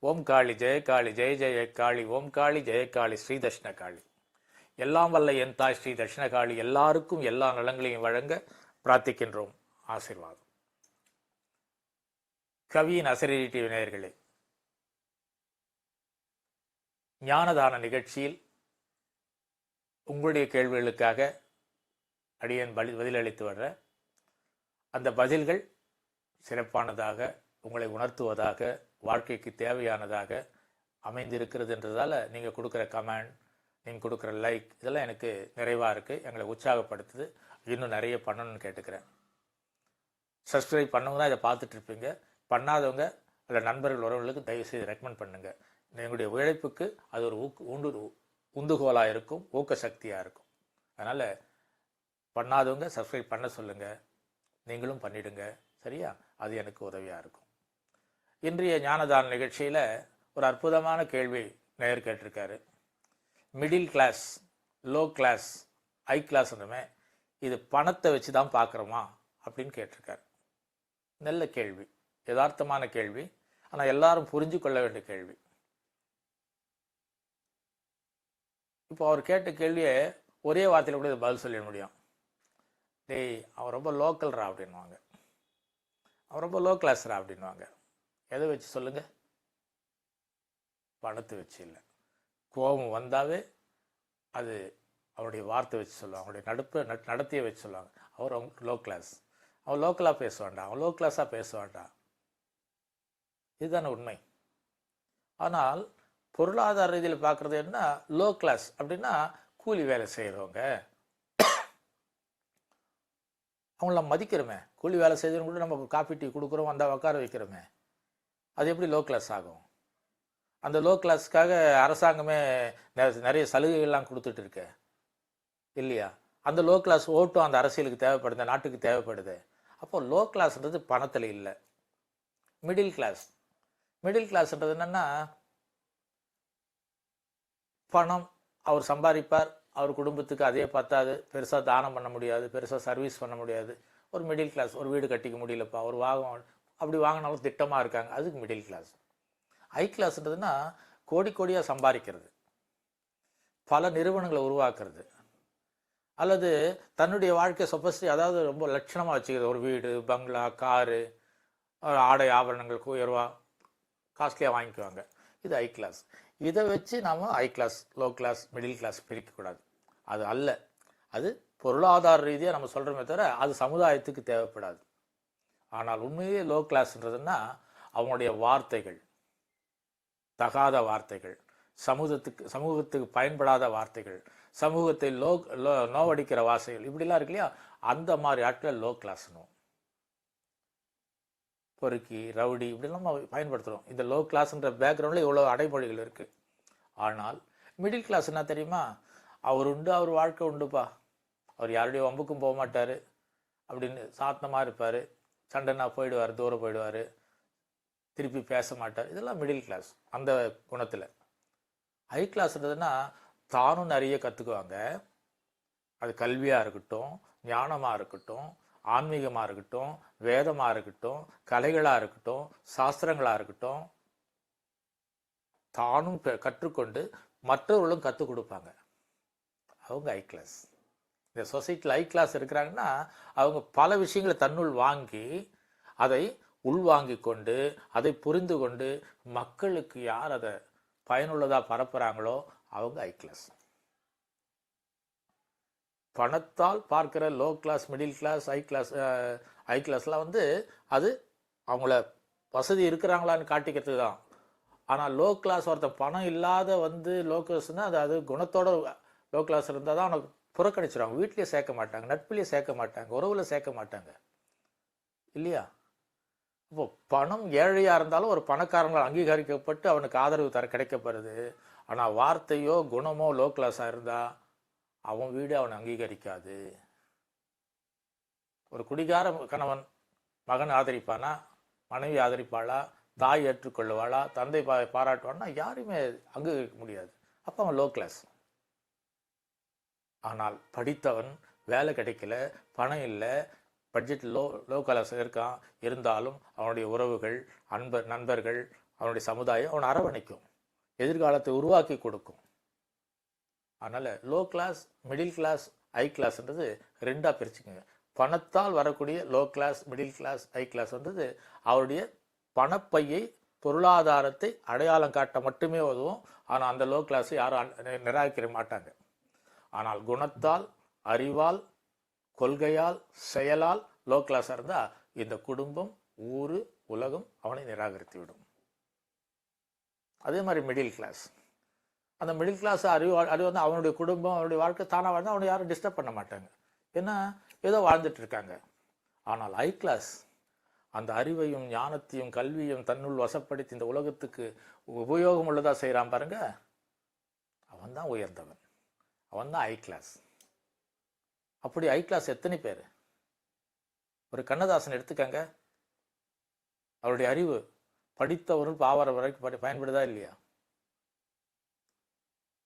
ஓம் காளி ஜெயகாளி ஜெய ஜெய காளி ஓம் காளி ஜெயகாளி ஸ்ரீ தட்சிண காளி. எல்லாம் வல்ல என் தாய் ஸ்ரீ தட்சிண காளி. எல்லாருக்கும் எல்லா நலங்களையும் வழங்க பிரார்த்திக்கின்றோம். ஆசீர்வாதம். கவியின் அசரீட்டி விநாயகர்களே ஞானதான நிகழ்ச்சியில் உங்களுடைய கேள்விகளுக்காக அடியேன் பலி பதிலளித்து வர்ற அந்த பதில்கள் சிறப்பானதாக உங்களை உணர்த்துவதாக வாழ்க்கைக்கு தேவையானதாக அமைந்திருக்கிறது என்றதால் நீங்கள் கொடுக்குற கமெண்ட் நீங்கள் கொடுக்குற லைக் இதெல்லாம் எனக்கு நிறைவாக இருக்குது எங்களை உற்சாகப்படுத்துது. இன்னும் நிறைய பண்ணணும்னு கேட்டுக்கிறேன். சப்ஸ்கிரைப் பண்ணவங்க தான் இதை பார்த்துட்ருப்பீங்க. பண்ணாதவங்க இல்லை நண்பர்கள் உறவுகளுக்கு தயவுசெய்து ரெக்கமெண்ட் பண்ணுங்கள் எங்களுடைய உழைப்புக்கு அது ஒரு ஊக்கு உண்டு உந்துகோலாக இருக்கும் ஊக்க சக்தியாக இருக்கும். அதனால் பண்ணாதவங்க சப்ஸ்கிரைப் பண்ண சொல்லுங்கள் நீங்களும் பண்ணிவிடுங்க சரியா? அது எனக்கு உதவியாக இருக்கும். இன்றைய ஞானதான நிகழ்ச்சியில் ஒரு அற்புதமான கேள்வி நேர் கேட்டிருக்காரு. Middle class low class high கிளாஸ்னுமே இது பணத்தை வச்சு தான் பார்க்குறோமா அப்படின்னு கேட்டிருக்காரு. நல்ல கேள்வி யதார்த்தமான கேள்வி ஆனால் எல்லாரும் புரிஞ்சு கொள்ள வேண்டிய கேள்வி. இப்போ அவர் கேட்ட கேள்வியை ஒரே வார்த்தையில் கூட இது பதில் சொல்லிட முடியும். டேய் அவன் ரொம்ப லோக்கல்ரா அப்படின்வாங்க அவன் ரொம்ப லோ கிளாஸ்ரா அப்படின்வாங்க எதை வச்சு சொல்லுங்க? பணத்தை வச்சு இல்லை. கோபம் வந்தாவே அது அவருடைய வார்த்தை வச்சு சொல்லுவாங்க. அவருடைய நடுப்பு நட் நடத்தையை வச்சு சொல்லுவாங்க. அவர் அவங்க லோ கிளாஸ் அவன் லோக்கலாக பேச வேண்டாம். அவன் லோ கிளாஸாக பேச வேண்டாம். இதுதானே உண்மை. ஆனால் பொருளாதார ரீதியில் பார்க்குறது என்ன லோ கிளாஸ் அப்படின்னா கூலி வேலை செய்கிறவங்க அவங்கள மதிக்கிறோமே. கூலி வேலை செய்தவங்க கூட நம்ம காஃபி டீ கொடுக்குறோம் வந்தால் உட்கார வைக்கிறோமே. அது எப்படி லோ கிளாஸ் ஆகும்? அந்த லோ கிளாஸ்க்காக அரசாங்கமே நிறைய சலுகைகள்லாம் கொடுத்துட்டு இருக்கு. இல்லையா? அந்த லோ கிளாஸ் ஓட்டும் அந்த அரசியலுக்கு தேவைப்படுது நாட்டுக்கு தேவைப்படுது. அப்போ லோ கிளாஸ்ன்றது பணத்தில் இல்லை. மிடில் கிளாஸ் மிடில் கிளாஸ்ன்றது என்னென்னா பணம். அவர் சம்பாதிப்பார் அவர் குடும்பத்துக்கு அதே பத்தாது. பெருசாக தானம் பண்ண முடியாது பெருசாக சர்வீஸ் பண்ண முடியாது. ஒரு மிடில் கிளாஸ் ஒரு வீடு கட்டிக்க முடியலப்பா ஒரு வாகம் அப்படி வாங்கினாலும் திட்டமாக இருக்காங்க. அதுக்கு மிடில் கிளாஸ் ஹை கிளாஸ்ன்றதுன்னா கோடி கோடியாக சம்பாதிக்கிறது. பல நிறுவனங்களை உருவாக்குறது. அல்லது தன்னுடைய வாழ்க்கை சொப்பஸ்டி அதாவது ரொம்ப லட்சணமாக வச்சுக்கிறது. ஒரு வீடு பங்களா காரு ஆடை ஆபரணங்களுக்கு உயர்வா காஸ்ட்லியாக வாங்கிக்குவாங்க. இது ஹை கிளாஸ் இதை வச்சு நாம் high class low class middle class பிரிக்கக்கூடாது. அது அல்ல. அது பொருளாதார ரீதியாக நம்ம சொல்கிறோமே தவிர அது சமுதாயத்துக்கு தேவைப்படாது. ஆனால் உண்மையிலே லோ கிளாஸ்ன்றதுன்னா அவங்களுடைய வார்த்தைகள் தகாத வார்த்தைகள் சமூகத்துக்கு சமூகத்துக்கு பயன்படாத வார்த்தைகள் சமூகத்தை லோ லோ நோவடிக்கிற வார்த்தைகள் இப்படிலாம் இருக்கு இல்லையா? அந்த மாதிரி ஆட்களை லோ கிளாஸ்னும் பொறுக்கி ரவுடி இப்படிலாம் நம்ம பயன்படுத்துகிறோம் இந்த லோ கிளாஸ்ன்ற பேக்ரவுண்டில் இவ்வளோ அடைமொழிகள் இருக்குது ஆனால் மிடில் கிளாஸ் என்ன தெரியுமா? அவர் உண்டு அவர் வாழ்க்கை உண்டுப்பா. அவர் யாருடைய வம்புக்கும் போக மாட்டார் அப்படின்னு சாத்தமாக இருப்பார். சண்டைனா போயிடுவார் தூரம் போயிடுவார் திருப்பி பேச மாட்டார். இதெல்லாம் மிடில் கிளாஸ் அந்த குணத்தில். ஹை கிளாஸ்ன்றதுன்னா தானும் நிறைய கற்றுக்குவாங்க அது கல்வியாக இருக்கட்டும் ஞானமாக இருக்கட்டும் ஆன்மீகமாக இருக்கட்டும் வேதமாக இருக்கட்டும் கலைகளாக இருக்கட்டும் சாஸ்திரங்களாக இருக்கட்டும். தானும் கற்றுக்கொண்டு மற்றவர்களும் கற்றுக் கொடுப்பாங்க. அவங்க ஹை கிளாஸ் இந்த சொசைட்டியில் ஹை கிளாஸ் இருக்கிறாங்கன்னா அவங்க பல விஷயங்களை தன்னுள் வாங்கி அதை உள்வாங்கி கொண்டு அதை புரிந்து கொண்டு மக்களுக்கு யார் அதை பயனுள்ளதாக பரப்புகிறாங்களோ அவங்க ஹை கிளாஸ். பணத்தால் பார்க்குற low class middle class high class high கிளாஸ்லாம் வந்து அது அவங்கள வசதி இருக்கிறாங்களான்னு காட்டிக்கிறது தான். ஆனால் லோ கிளாஸ் ஒருத்தன் பணம் இல்லாத வந்து லோ கிளாஸ்னால் அது அது குணத்தோட லோ கிளாஸ் இருந்தால் தான் அவனுக்கு புறக்கணிச்சிடும் வீட்லேயே சேர்க்க மாட்டாங்க நட்புலேயே சேர்க்க மாட்டாங்க உறவுல சேர்க்க மாட்டாங்க. இல்லையா? இப்போ பணம் ஏழையாக இருந்தாலும் ஒரு பணக்காரங்களால் அங்கீகரிக்கப்பட்டு அவனுக்கு ஆதரவு தர கிடைக்கப்படுது. ஆனால் வார்த்தையோ குணமோ லோ கிளாஸாக இருந்தால் அவன் வீடு அவனை அங்கீகரிக்காது. ஒரு குடிகார கணவன் மகன் ஆதரிப்பானா? மனைவி ஆதரிப்பாளா? தாய் ஏற்றுக்கொள்ளுவாளா? தந்தை பா பாராட்டுவான்னா யாருமே அங்கீகரிக்க முடியாது. அப்போ அவன் லோ கிளாஸ் ஆனால் படித்தவன் வேலை கிடைக்கல பணம் இல்லை பட்ஜெட் லோ லோ கலர்ஸ் இருக்கான் இருந்தாலும் அவனுடைய உறவுகள் அன்பர் நண்பர்கள் அவனுடைய சமுதாயம் அவனை அரவணைக்கும். எதிர்காலத்தை உருவாக்கி கொடுக்கும். அதனால் low class middle class high கிளாஸ்ன்றது ரெண்டாக பிரிச்சுக்கோங்க. பணத்தால் வரக்கூடிய low class middle class high கிளாஸ்ன்றது அவருடைய பணப்பையை பொருளாதாரத்தை அடையாளம் காட்ட மட்டுமே உதவும். ஆனால் அந்த லோ கிளாஸை யாரும் நிராகரிக்க மாட்டாங்க. ஆனால் குணத்தால் அறிவால் கொள்கையால் செயலால் லோ கிளாஸாக இருந்தால் இந்த குடும்பம் ஊர் உலகம் அவனை நிராகரித்து விடும் அதே மாதிரி மிடில் கிளாஸ் அந்த மிடில் கிளாஸ் அறிவு அறிவு வந்து அவனுடைய குடும்பம் அவனுடைய வாழ்க்கை தானாக வாழ்ந்தால் அவனை யாரும் டிஸ்டர்ப் பண்ண மாட்டாங்க. ஏன்னா ஏதோ வாழ்ந்துட்டு இருக்காங்க. ஆனால் ஹை கிளாஸ் அந்த அறிவையும் ஞானத்தையும் கல்வியும் தன்னுள் வசப்படுத்தி இந்த உலகத்துக்கு உபயோகம் உள்ளதாக செய்கிறான் பாருங்க. அவன் தான் உயர்ந்தவன். அவன் தான் ஐ கிளாஸ் அப்படி ஐ கிளாஸ் எத்தனை பேர்? ஒரு கண்ணதாசன் எடுத்துக்கங்க. அவருடைய அறிவு படித்தவரும் பாவர வரைக்கும் படி- பயன்படுதா இல்லையா?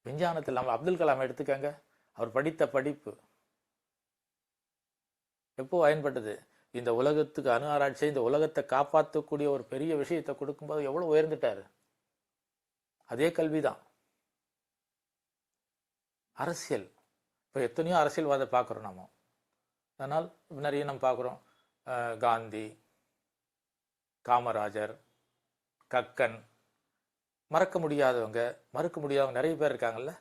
விஞ்ஞானத்தில் நம்ம அப்துல் கலாம் எடுத்துக்கங்க. அவர் படித்த படிப்பு. எப்போ பயன்பட்டது? இந்த உலகத்துக்கு அணு ஆராய்ச்சி இந்த உலகத்தை காப்பாற்றக்கூடிய ஒரு பெரிய விஷயத்தை கொடுக்கும்போது எவ்வளோ உயர்ந்துட்டாரு? அதே கல்வி தான் அரசியல். இப்போ எத்தனையோ அரசியல்வாதை பார்க்குறோம் நாம. அதனால் நிறைய நம்ம பார்க்குறோம் காந்தி காமராஜர் கக்கன் மறக்க முடியாதவங்க மறுக்க முடியாதவங்க நிறைய பேர் இருக்காங்கல்ல?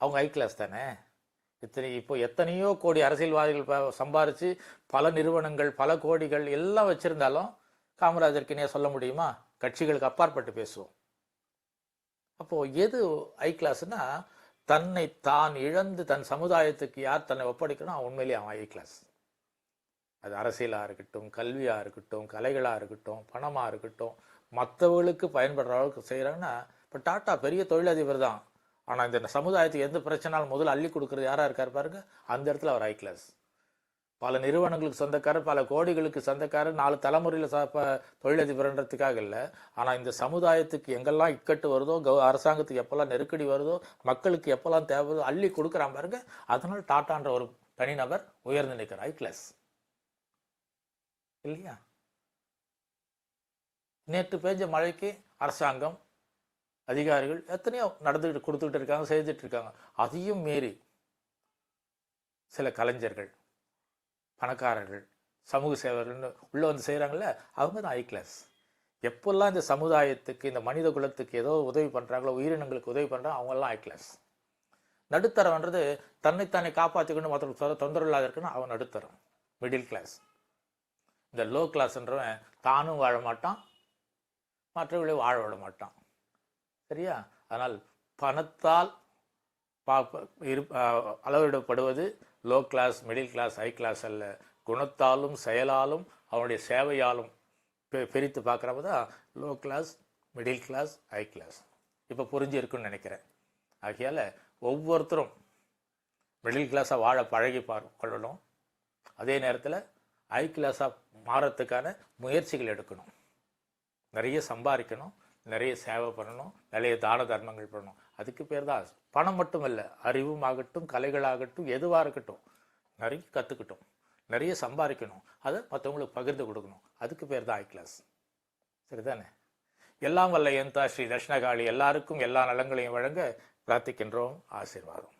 அவங்க ஹை கிளாஸ் தானே? இத்தனை இப்போ எத்தனையோ கோடி அரசியல்வாதிகள் சம்பாரித்து பல நிறுவனங்கள் பல கோடிகள் எல்லாம் வச்சுருந்தாலும் காமராஜருக்கு சொல்ல முடியுமா? கட்சிகளுக்கு அப்பாற்பட்டு பேசுவோம். அப்போ எது ஐ கிளாஸ்னா தன்னை தான் இழந்து தன் சமுதாயத்துக்கு யார் தன்னை ஒப்படைக்கணும் அவன் உண்மையிலேயே அவன் ஐ கிளாஸ் அது அரசியலாக இருக்கட்டும் கல்வியாக இருக்கட்டும் கலைகளாக இருக்கட்டும் பணமாக இருக்கட்டும் மற்றவர்களுக்கு பயன்படுற அளவுக்கு செய்கிறாங்கன்னா இப்போ டாட்டா பெரிய தொழிலதிபர் தான். ஆனால் இந்த சமுதாயத்துக்கு எந்த பிரச்சனாலும் முதல்ல அள்ளி கொடுக்குறது யாராக இருக்கார் பாருங்க அந்த இடத்துல அவர் ஐ கிளாஸ் பல நிறுவனங்களுக்கு சொந்தக்காரர் பல கோடிகளுக்கு சொந்தக்காரர் நாலு தலைமுறையில் ச தொழிலதிபர்ன்றதுக்காக இல்லை. ஆனால் இந்த சமுதாயத்துக்கு எங்கெல்லாம் இக்கட்டு வருதோ கௌ அரசாங்கத்துக்கு எப்போல்லாம் நெருக்கடி வருதோ மக்களுக்கு எப்போல்லாம் தேவைதோ அள்ளி கொடுக்குறான் பாருங்க அதனால் டாட்டான்ற ஒரு தனிநபர் உயர்ந்து நிற்கிறார். ஐ கிளாஸ் இல்லையா? நேற்று பெஞ்ச மழைக்கு அரசாங்கம் அதிகாரிகள் எத்தனையோ நடந்துக்கிட்டு கொடுத்துக்கிட்டு இருக்காங்க செய்துட்டு இருக்காங்க. அதையும் மீறி சில கலைஞர்கள் பணக்காரர்கள் சமூக சேவர்கள்னு உள்ளே வந்து செய்கிறாங்கல்ல அவங்க தான் ஐ கிளாஸ் எப்போல்லாம் இந்த சமுதாயத்துக்கு இந்த மனித குலத்துக்கு ஏதோ உதவி பண்ணுறாங்களோ உயிரினங்களுக்கு உதவி பண்ணுறாங்க அவங்கெல்லாம் ஐ கிளாஸ் நடுத்தரம்ன்றது தன்னைத்தானே காப்பாற்றிக்கணும் மற்றவங்களுக்கு தொந்தரவு இல்லாத இருக்குன்னு அவன் நடுத்தரம் மிடில் கிளாஸ் இந்த லோ கிளாஸ்ன்றவன் தானும் வாழ மாட்டான் மற்றவர்களையும் வாழ விட மாட்டான். சரியா? அதனால் பணத்தால் பா இரு அளவிடப்படுவது low class middle class high class அல்ல. குணத்தாலும் செயலாலும் அவனுடைய சேவையாலும் பெ- பிரித்து பார்க்குறப்ப தான் low class middle class high class. இப்போ புரிஞ்சிருக்குன்னு நினைக்கிறேன். ஆகையால் ஒவ்வொருத்தரும் மிடில் கிளாஸாக வாழ பழகி பார் கொள்ளணும் அதே நேரத்தில் ஹை கிளாஸாக மாறத்துக்கான முயற்சிகள் எடுக்கணும். நிறைய சம்பாதிக்கணும் நிறைய சேவை பண்ணணும் நிறைய தான தர்மங்கள் பண்ணணும். அதுக்கு பேர் தான் பணம் மட்டும் இல்லை அறிவும் ஆகட்டும் கலைகளாகட்டும் எதுவாக இருக்கட்டும் நிறைய கற்றுக்கிட்டோம் நிறைய சம்பாதிக்கணும். அதை மற்றவங்களுக்கு பகிர்ந்து கொடுக்கணும். அதுக்கு பேர் தான் ஐ கிளாஸ் சரிதானே? எல்லாம் வல்ல எந்தா ஸ்ரீ தட்சிணகாளி. எல்லாருக்கும் எல்லா நலங்களையும் வழங்க பிரார்த்திக்கின்றோம். ஆசீர்வாதம்.